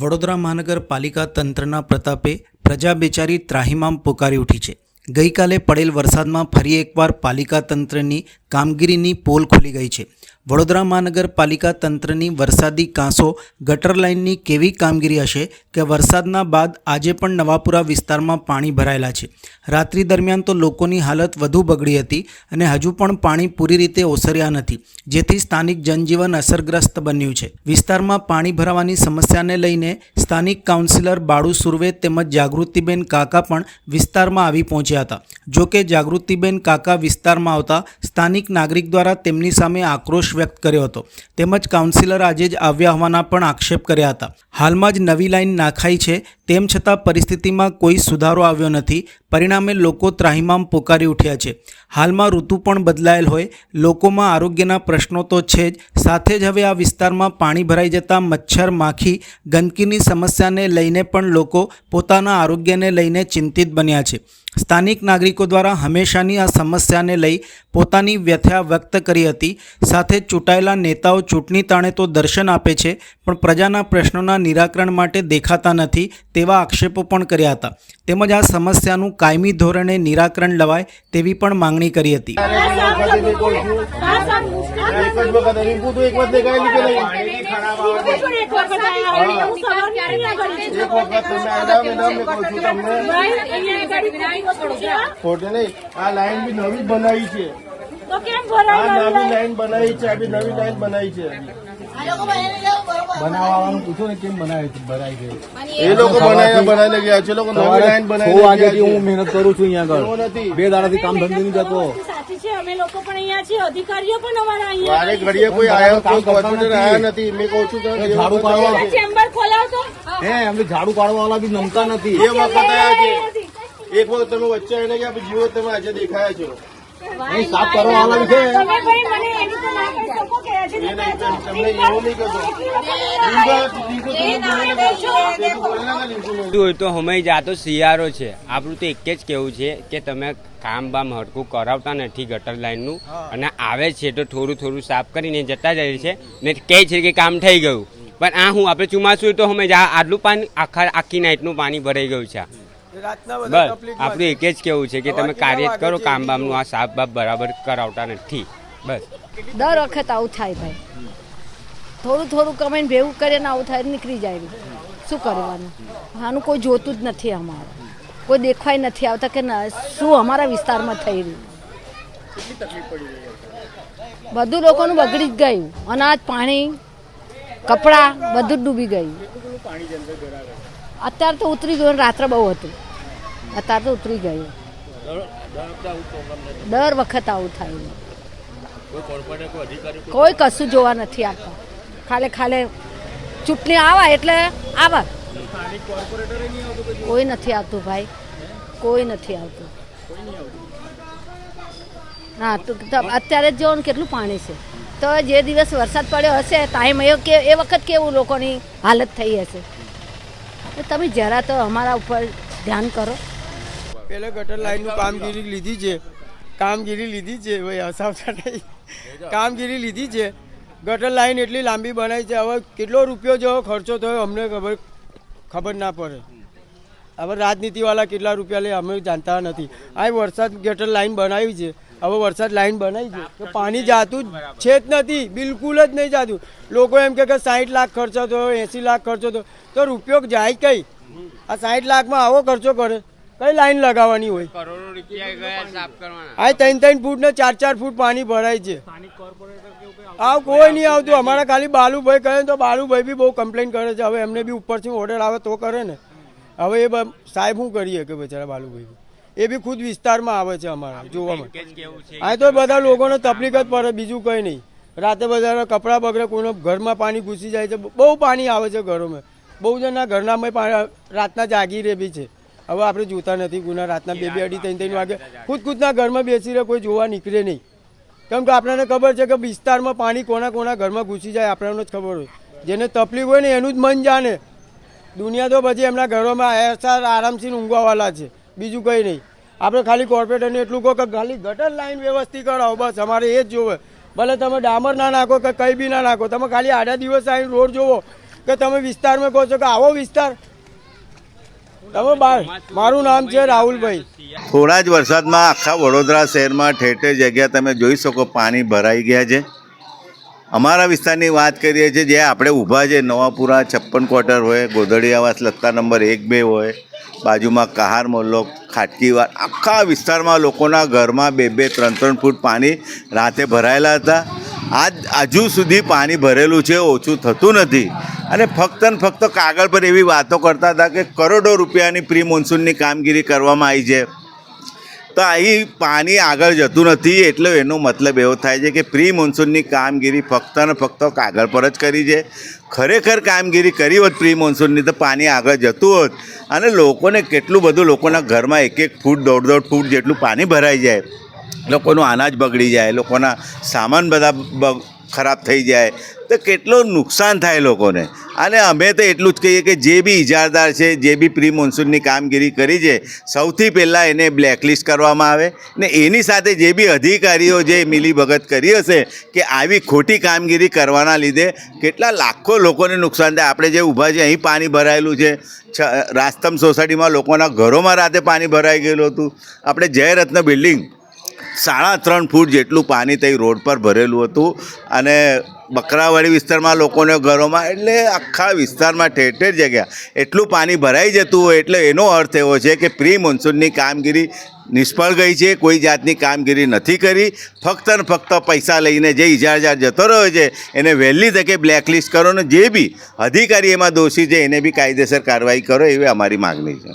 વડોદરા મહાનગરપાલિકા તંત્રના પ્રતાપે પ્રજા બેચારી ત્રાહિમામ પોકારી ઉઠી છે. ગઈકાલે પડેલ વરસાદમાં ફરી એકવાર પાલિકા તંત્રની કામગીરીની પોલ ખુલી ગઈ છે. વડોદરા મહાનગરપાલિકા તંત્રની વરસાદી કાંસો ગટર લાઇનની કેવી કામગીરી હશે કે વરસાદના બાદ આજે પણ નવાપુરા વિસ્તારમાં પાણી ભરાયેલા છે. રાત્રિ દરમિયાન તો લોકોની હાલત વધુ બગડી હતી અને હજુ પણ પાણી પૂરી રીતે ઓસર્યા નથી, જેથી સ્થાનિક જનજીવન અસરગ્રસ્ત બન્યું છે. વિસ્તારમાં પાણી ભરાવાની સમસ્યાને લઈને સ્થાનિક કાઉન્સિલર બાળુ સુર્વે તેમજ જાગૃતિબેન કાકા પણ વિસ્તારમાં આવી પહોંચ્યા હતા. જો કે જાગૃતિબેન કાકા વિસ્તારમાં આવતા સ્થાનિક નાગરિક દ્વારા તેમની સામે આક્રોશ વ્યક્ત કર્યો હતો. તેમજ કાઉન્સિલર આજે જ આવ્યા હોવાના પણ આક્ષેપ કર્યા હતા. હાલમાં જ નવી લાઈન નાખાઈ છે, તેમ છતાં પરિસ્થિતિમાં કોઈ સુધારો આવ્યો નથી. પરિણામે લોકો ત્રાહિમામ પોકારી ઉઠ્યા છે. હાલમાં ઋતુ પણ બદલાયેલ હોય, લોકોમાં આરોગ્યના પ્રશ્નો તો છે જ. સાથે જ હવે આ વિસ્તારમાં પાણી ભરાઈ જતાં મચ્છર, માખી, ગંદકીની સમસ્યાને લઈને પણ લોકો પોતાના આરોગ્યને લઈને ચિંતિત બન્યા છે. સ્થાનિક નાગરિકો દ્વારા હંમેશાની આ સમસ્યાને લઈ પોતાની વ્યથા વ્યક્ત કરી હતી. સાથે ચૂંટાયેલા નેતાઓ ચૂંટણી તાણે તો દર્શન આપે છે પણ પ્રજાના પ્રશ્નોના નિરાકરણ માટે દેખાતા નથી તેવા આક્ષેપો પણ કર્યા હતા. તેમજ આ સમસ્યાનું કાયમી ધોરણે નિરાકરણ લવાય તેવી પણ માંગણી કરી હતી. એક વખત ખોટે નહીં આ લાઈન બી નવી બનાવી છે. આ નવી લાઈન? બનાવી છે આ બી નવી લાઈન બનાવી છે. બનાવવાનું પૂછો ને કેમ બનાવી છે ભરાય છે. એ લોકો બનાવીને બનાવીને ગયા છે લોકો નવી લાઈન છ બનાવીને વાગ્યાથી હું મહેનત કરું છું અહીંયા આગળ. નથી. બે દાડાથી કામ ધંધો નહીં જતો. સાચી છે અમે લોકો પણ અહીંયા છીએ અધિકારીઓ પણ અમારા છે અહીંયા વારે ઘડીએ કોઈ આવ્યો કોઈ કોર્પોરેટર નથી. નથી. મેં કહું છું કે ઝાડુ પાડવા. ચેમ્બર ખોલાવતો હે એમને ઝાડુ પાડવા વાળા બી નમતા નથી. એ વખત આવ્યા છે. એક વખત તમે વચ્ચે આવીને ગયા પછી જીવો તમે આજે દેખાયા છો. સાફ કરવા વાળા છે. તમે ભાઈ મને એની તો ના કહી શકો કે હજી એ નહીં કરી, તમને એવું નહીં કરતો લીંગો- લીંગો તમે બોલેલા નથી. એ તો બોલેલા નથી લીંગો. હોય તો હમણાં જ આ તો શિયાળો છે. આપણું તો એક જ કેવું છે કે તમે કામ બામ હડકું કરાવતા નથી ગટર લાઈનનું. અને આવે છે તો થોડું થોડું સાફ કરીને જતા જાય છે. ને કહે છે કે કામ થઈ ગયું. પણ આ હું આપણે ચોમાસું હોય તો જ આટલું પાણી આખા આખી નાઇટનું પાણી ભરાઈ ગયું છે. બસ આપણું એક જ કેવું છે કે તમે કાર્ય કરો કામ બામનું આ સાફ બાફ બરાબર કરાવતા નથી. બસ. દર વખત આવું થાય ભાઈ. થોડું થોડું કમાઈને ભેગું કરે ને આવું થાય નીકળી જાય શું કરવાનું? આનું કોઈ જોતું જ નથી અમારે. કોઈ દેખાય નથી આવતા કે શું અમારા વિસ્તારમાં થઈ રહ્યું? બધું લોકોનું બગડી જ ગયું. અનાજ પાણી કપડાં બધું જ ડૂબી ગયું. અત્યારે તો ઉતરી ગયું રાત્રે બહુ હતું. અત્યારે તો ઉતરી ગયું. દર વખત આવું થાય. કોઈ કશું જોવા નથી આપતા ખાલે ખાલે ચૂંટણી આવા એટલે આવા. કોઈ નથી આવતું ભાઈ. કોઈ નથી આવતું. હા તો અત્યારે જ જોવાનું કેટલું પાણી છે. તો જે દિવસ વરસાદ પડ્યો હશે ટાઈમ એ કે એ વખત કેવું લોકોની હાલત થઈ હશે. તો તમે જરા તો અમારા ઉપર ધ્યાન કરો. પેલે ગટર લાઈનનું કામગીરી લીધી છે. કામગીરી લીધી છે, ભાઈ હસાવતા નહીં. કામગીરી લીધી છે. ગટર લાઈન એટલી લાંબી બનાવી છે. હવે કેટલો રૂપિયો જેવો ખર્ચો થયો અમને ખબર ખબર ના પડે. હવે રાજનીતિવાળા કેટલા રૂપિયા લે, અમે જાણતા નથી. આ વરસાદ ગટર લાઈન બનાવી છે. હવે વરસાદ લાઈન બનાવી છે. તો પાણી જાતું જ છે જ નથી. બિલકુલ જ નહીં જાતું. લોકો એમ કે સાઠ લાખ ખર્ચો થયો, એંસી લાખ ખર્ચો થયો. તો રૂપિયો જાય કઈ? આ સાઠ લાખમાં આવો ખર્ચો કરે. કઈ લાઈન લગાવવાની હોય? કરોડો રૂપિયા ગયા સાફ કરવાના. આ ત્રણ ત્રણ ફૂટ ને ચાર ચાર ફૂટ પાણી ભરાય છે. આવ કોઈ નહીં આવતું. અમારા ખાલી બાલુભાઈ કહે ને તો બાલુભાઈ બી બહુ કમ્પ્લેન કરે છે. હવે એમને બી ઉપરથી ઓર્ડર આવે તો કરે ને. હવે એ બ- સાહેબ શું કરીએ કે બચારા બાલુભાઈ? એ બી ખુદ વિસ્તારમાં આવે છે અમારા જોવામાં. આ તો બધા લોકોને તકલીફ જ પડે બીજું કંઈ નહીં. રાતે બધા કપડાં બગડે કોઈનો ઘરમાં પાણી ઘૂસી જાય છે. બહુ પાણી આવે છે ઘરોમાં. બહુ જણના ઘરનામાં પાણી રાતના જાગી રહે બી છે. હવે આપણે જોતા નથી ગુના રાતના બે બે અઢી ત્રણ ત્રણ વાગે ખુદ ખુદના ઘરમાં બેસી રહે કોઈ જોવા નીકળે નહીં. કેમ કે આપણને ખબર છે કે વિસ્તારમાં પાણી કોના કોના ઘરમાં ઘૂસી જાય આપણને જ ખબર હોય. જેને તકલીફ હોય ને એનું જ મન જાણે. દુનિયા તો પછી એમના ઘરોમાં એસાર આરામથી ઊંઘવાવાલા છે બીજું કંઈ નહીં. આપણે ખાલી કોર્પોરેટરને એટલું કહો કે ખાલી ગટર લાઈન વ્યવસ્થિત કરાવો બસ અમારે એ જ જોવે. ભલે તમે ડામર ના નાખો કે કંઈ બી ના નાખો તમે ખાલી આડા દિવસ આવીને રોડ જોવો કે તમે વિસ્તારમાં કહો છો કે આવો વિસ્તાર. તમે બાર. મારું નામ છે રાહુલભાઈ. થોડા જ વરસાદમાં આખા વડોદરા શહેરમાં ઠેર જગ્યા તમે જોઈ શકો, પાણી ભરાઈ ગયા છે. અમારા વિસ્તારની વાત કરીએ છીએ, જે આપણે ઊભા છે, નવાપુરા છપ્પન ક્વાર્ટર હોય, ગોધડીયાવાસ, લખતા નંબર એક બે હોય, બાજુમાં કહાર મોલ્લો ખાટકીવાર આખા વિસ્તારમાં લોકોના ઘરમાં બે બે, ત્રણ ત્રણ ફૂટ પાણી રાતે ભરાયેલા હતા. આજ હજુ સુધી પાણી ભરેલું છે, ઓછું થતું નથી. અને ફક્ત ને ફક્ત કાગળ પર એવી વાતો કરતા હતા કે કરોડો રૂપિયાની પ્રી મોન્સૂનની કામગીરી કરવામાં આવી છે. તો અહીં પાણી આગળ જતું નથી એટલે એનો મતલબ એવો થાય છે કે પ્રી મોન્સૂનની કામગીરી ફક્ત ને ફક્ત કાગળ પર જ કરી છે. ખરેખર કામગીરી કરી હોત પ્રી મોન્સૂનની તો પાણી આગળ જતું હોત. અને લોકોને કેટલું બધું લોકોના ઘરમાં એક એક ફૂટ દોઢ દોઢ ફૂટ જેટલું પાણી ભરાઈ જાય. લોકોનું અનાજ બગડી જાય, લોકોના સામાન બધા ખરાબ થઈ જાય, તો કેટલું નુકસાન થાય લોકોને. અને અમે તો એટલું જ કહીએ કે જે બી ઇજારદાર છે, જે બી પ્રી મોન્સૂનની કામગીરી કરી છે, સૌથી પહેલાં એને બ્લેકલિસ્ટ કરવામાં આવે ને એની સાથે જે બી અધિકારીઓ જે મિલીભગત કરી હશે કે આવી ખોટી કામગીરી કરવાના લીધે કેટલા લાખો લોકોને નુકસાન થાય. આપણે જે ઊભા છે અહીં પાણી ભરાયેલું છે, છ- રાસ્તમ સોસાયટીમાં લોકોના ઘરોમાં રાતે પાણી ભરાઈ ગયેલું હતું. આપણે જયરત્ન બિલ્ડિંગ સાડા ત્રણ ફૂટ જેટલું પાણી તે રોડ પર ભરેલું હતું અને બકરાવાડી વિસ્તારમાં લોકોને ઘરોમાં એટલે આખા વિસ્તારમાં ઠેર ઠેર જગ્યા. એટલું પાણી ભરાઈ જતું હોય એટલે એનો અર્થ એવો છે કે પ્રી મોન્સૂનની કામગીરી નિષ્ફળ ગઈ છે, કોઈ જાતની કામગીરી નથી કરી. ફક્ત ને ફક્ત પૈસા લઈને જે ઇજારજાર જતો રહ્યો છે, એને વહેલી તકે બ્લેકલિસ્ટ કરો ને જે બી અધિકારી એમાં દોષી છે, એને બી કાયદેસર કાર્યવાહી કરો એવી અમારી માગણી છે.